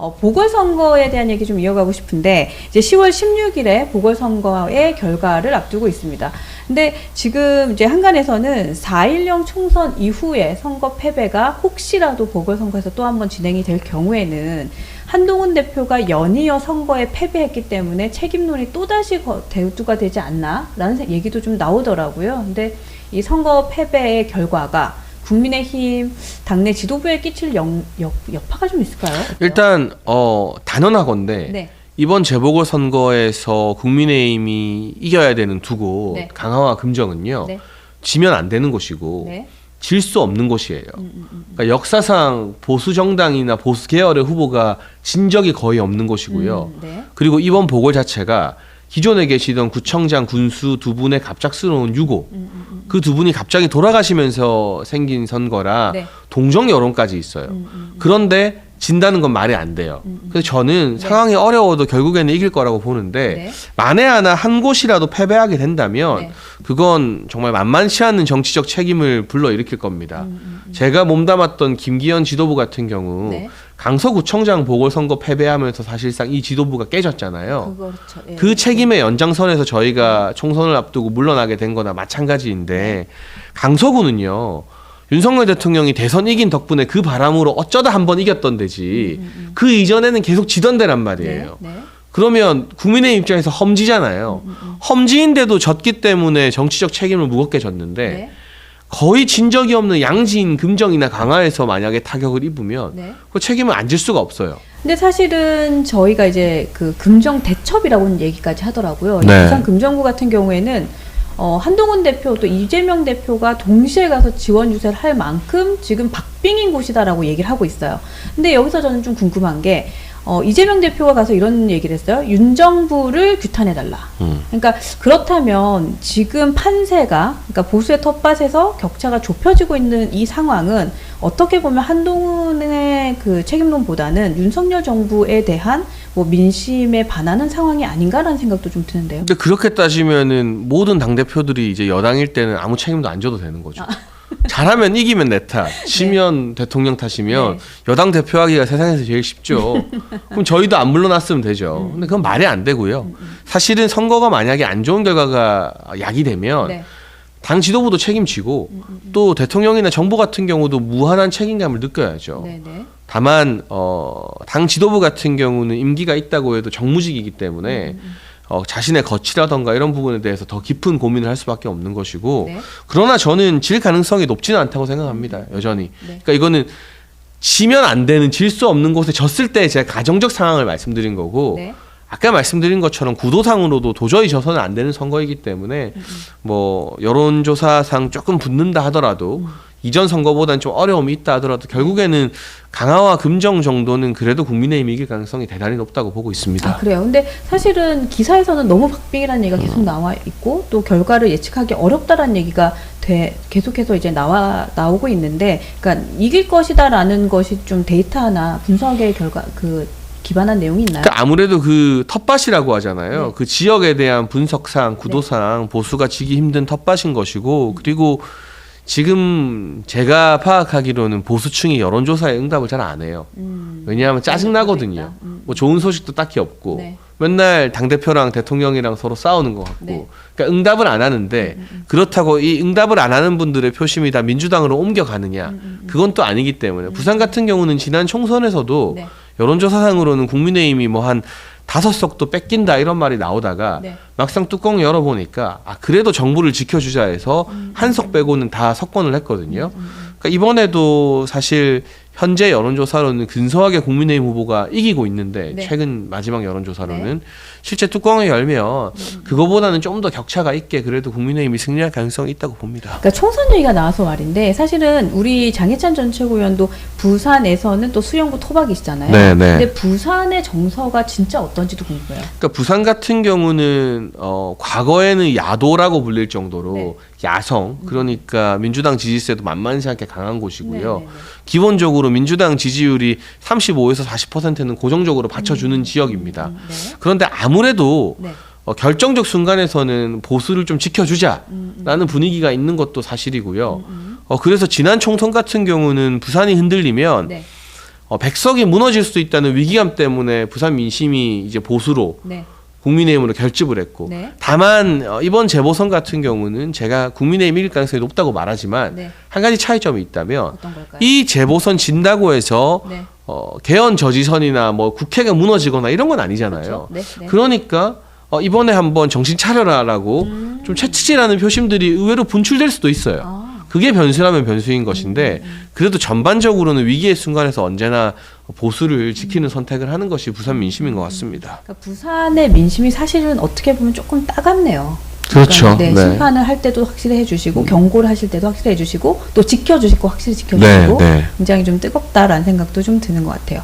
어, 보궐선거에 대한 얘기 좀 이어가고 싶은데 이제 10월 16일에 보궐선거의 결과를 앞두고 있습니다. 근데 지금 이제 한간에서는 4.16 총선 이후에 선거 패배가 혹시라도 보궐선거에서 또 한 번 진행이 될 경우에는 한동훈 대표가 연이어 선거에 패배했기 때문에 책임론이 또다시 거- 대두가 되지 않나라는 세- 얘기도 좀 나오더라고요. 근데 이 선거 패배의 결과가 국민의힘 당내 지도부에 끼칠 영, 역, 여파가 좀 있을까요? 어때요? 일단 어 단언하건데 네. 이번 재보궐 선거에서 국민의힘이 이겨야 되는 두고 네. 강화와 금정은요 네. 지면 안 되는 곳이고 네. 질 수 없는 곳이에요. 음, 음, 음. 그러니까 역사상 보수 정당이나 보수 계열의 후보가 진 적이 거의 없는 곳이고요. 음, 네. 그리고 이번 보궐 자체가 기존에 계시던 구청장 군수 두 분의 갑작스러운 유고 음, 음, 음. 그 두 분이 갑자기 돌아가시면서 생긴 선거라 네. 동정 여론까지 있어요. 음, 음, 그런데 진다는 건 말이 안 돼요. 음, 음. 그래서 저는 네. 상황이 어려워도 결국에는 이길 거라고 보는데 네. 만에 하나 한 곳이라도 패배하게 된다면 네. 그건 정말 만만치 않은 정치적 책임을 불러일으킬 겁니다. 음, 음, 제가 몸담았던 김기현 지도부 같은 경우 음. 네. 강서구청장 보궐선거 패배하면서 사실상 이 지도부가 깨졌잖아요. 그렇죠. 예. 그 책임의 연장선에서 저희가 총선을 앞두고 물러나게 된 거나 마찬가지인데 강서구는요. 윤석열 대통령이 대선 이긴 덕분에 그 바람으로 어쩌다 한 번 이겼던 데지 음, 음, 그 이전에는 계속 지던 데란 네. 말이에요. 네. 그러면 국민의 입장에서 험지잖아요. 음, 음, 험지인데도 졌기 때문에 정치적 책임을 무겁게 졌는데 네. 거의 진 적이 없는 양진, 금정이나 강화에서 만약에 타격을 입으면 네. 그 책임을 안 질 수가 없어요. 근데 사실은 저희가 이제 그 금정 대첩이라고는 얘기까지 하더라고요. 이 네. 부산 금정구 같은 경우에는 어, 한동훈 대표 또 이재명 대표가 동시에 가서 지원 유세를 할 만큼 지금 박빙인 곳이다라고 얘기를 하고 있어요. 근데 여기서 저는 좀 궁금한 게 어, 이재명 대표가 가서 이런 얘기를 했어요. 윤 정부를 규탄해달라. 음. 그러니까 그렇다면 지금 판세가 그러니까 보수의 텃밭에서 격차가 좁혀지고 있는 이 상황은 어떻게 보면 한동훈의 그 책임론보다는 윤석열 정부에 대한 뭐 민심에 반하는 상황이 아닌가라는 생각도 좀 드는데요. 근데 그렇게 따지면은 모든 당 대표들이 이제 여당일 때는 아무 책임도 안 져도 되는 거죠. 잘하면 이기면 내 탓, 지면 대통령 탓이면 네. 여당 대표하기가 세상에서 제일 쉽죠. 그럼 저희도 안 물러났으면 되죠. 근데 그건 말이 안 되고요. 사실은 선거가 만약에 안 좋은 결과가 야기되면 네. 당 지도부도 책임지고 음, 음, 음. 또 대통령이나 정부 같은 경우도 무한한 책임감을 느껴야죠. 네, 네. 다만 어, 당 지도부 같은 경우는 임기가 있다고 해도 정무직이기 때문에 음, 어, 자신의 거치라던가 이런 부분에 대해서 더 깊은 고민을 할 수밖에 없는 것이고 네. 그러나 저는 질 가능성이 높지는 않다고 생각합니다. 여전히. 네. 그러니까 이거는 지면 안 되는 질 수 없는 곳에 졌을 때 제가 가정적 상황을 말씀드린 거고 네. 아까 말씀드린 것처럼 구도상으로도 도저히 져서는 안 되는 선거이기 때문에 음, 뭐 여론조사상 조금 붙는다 하더라도 음. 이전 선거보다는 좀 어려움이 있다 하더라도 결국에는 강화와 금정 정도는 그래도 국민의힘이 이길 가능성이 대단히 높다고 보고 있습니다. 아, 그래요. 근데 사실은 기사에서는 너무 박빙이라는 얘기가 계속 나와 있고 또 결과를 예측하기 어렵다라는 얘기가 돼 계속해서 이제 나와 나오고 있는데 그러니까 이길 것이다라는 것이 좀 데이터나 분석의 결과 그 기반한 내용이 있나요? 그러니까 아무래도 그 텃밭이라고 하잖아요. 네. 그 지역에 대한 분석상, 구도상 보수가 지기 힘든 텃밭인 것이고 그리고 지금 제가 파악하기로는 보수층이 여론조사에 응답을 잘 안 해요. 음, 왜냐하면 짜증 나거든요. 있다. 음, 뭐 좋은 소식도 딱히 없고 네. 맨날 당 대표랑 대통령이랑 서로 싸우는 것 같고 네. 그러니까 응답을 안 하는데 음, 음, 그렇다고 이 응답을 안 하는 분들의 표심이 다 민주당으로 옮겨가느냐 음, 음, 음. 그건 또 아니기 때문에 부산 같은 경우는 지난 총선에서도 네. 여론조사상으로는 국민의힘이 뭐한 다섯 석도 뺏긴다 이런 말이 나오다가 네. 막상 뚜껑 열어보니까 아 그래도 정부를 지켜주자 해서 음, 한석 빼고는 다 석권을 했거든요. 음, 음. 그러니까 이번에도 사실 현재 여론조사로는 근소하게 국민의힘 후보가 이기고 있는데 네. 최근 마지막 여론조사로는 실제 뚜껑을 열면 음, 그거보다는 좀 더 격차가 있게 그래도 국민의힘이 승리할 가능성이 있다고 봅니다. 그러니까 총선 얘기가 나와서 말인데 사실은 우리 장혜찬 전 최고위원도 부산에서는 또 수영구 토박이시잖아요. 네, 네. 근데 부산의 정서가 진짜 어떤지도 궁금해요. 그러니까 부산 같은 경우는 어 과거에는 야도라고 불릴 정도로 네. 야성 그러니까 민주당 지지세도 만만치 않게 강한 곳이고요. 네, 네, 네. 기본적으로 민주당 지지율이 35에서 40%는 고정적으로 받쳐주는 지역입니다. 음, 네. 그런데 아무래도 네. 어, 결정적 순간에서는 보수를 좀 지켜주자라는 음, 음, 분위기가 있는 것도 사실이고요. 음, 음. 어, 그래서 지난 총선 같은 경우는 부산이 흔들리면 네. 어, 백석이 무너질 수도 있다는 위기감 때문에 부산 민심이 이제 보수로 네. 국민의힘으로 결집을 했고 네. 다만 어, 이번 재보선 같은 경우는 제가 국민의힘 이길 가능성이 높다고 말하지만 네. 한 가지 차이점이 있다면? 이 재보선 진다고 해서 네. 어, 개헌 저지선이나 뭐 국회가 무너지거나 이런 건 아니잖아요. 그렇죠. 네. 네. 그러니까 어, 이번에 한번 정신 차려라라고 음. 좀 채찍질하는 표심들이 의외로 분출될 수도 있어요. 아. 그게 변수라면 변수인 것인데 그래도 전반적으로는 위기의 순간에서 언제나 보수를 지키는 선택을 하는 것이 부산 민심인 것 같습니다. 그러니까 부산의 민심이 사실은 어떻게 보면 조금 따갑네요. 그렇죠. 네, 네. 심판을 할 때도 확실히 해주시고 경고를 하실 때도 확실히 해주시고 또 지켜주시고 확실히 네, 지켜주시고 네. 굉장히 좀 뜨겁다라는 생각도 좀 드는 것 같아요.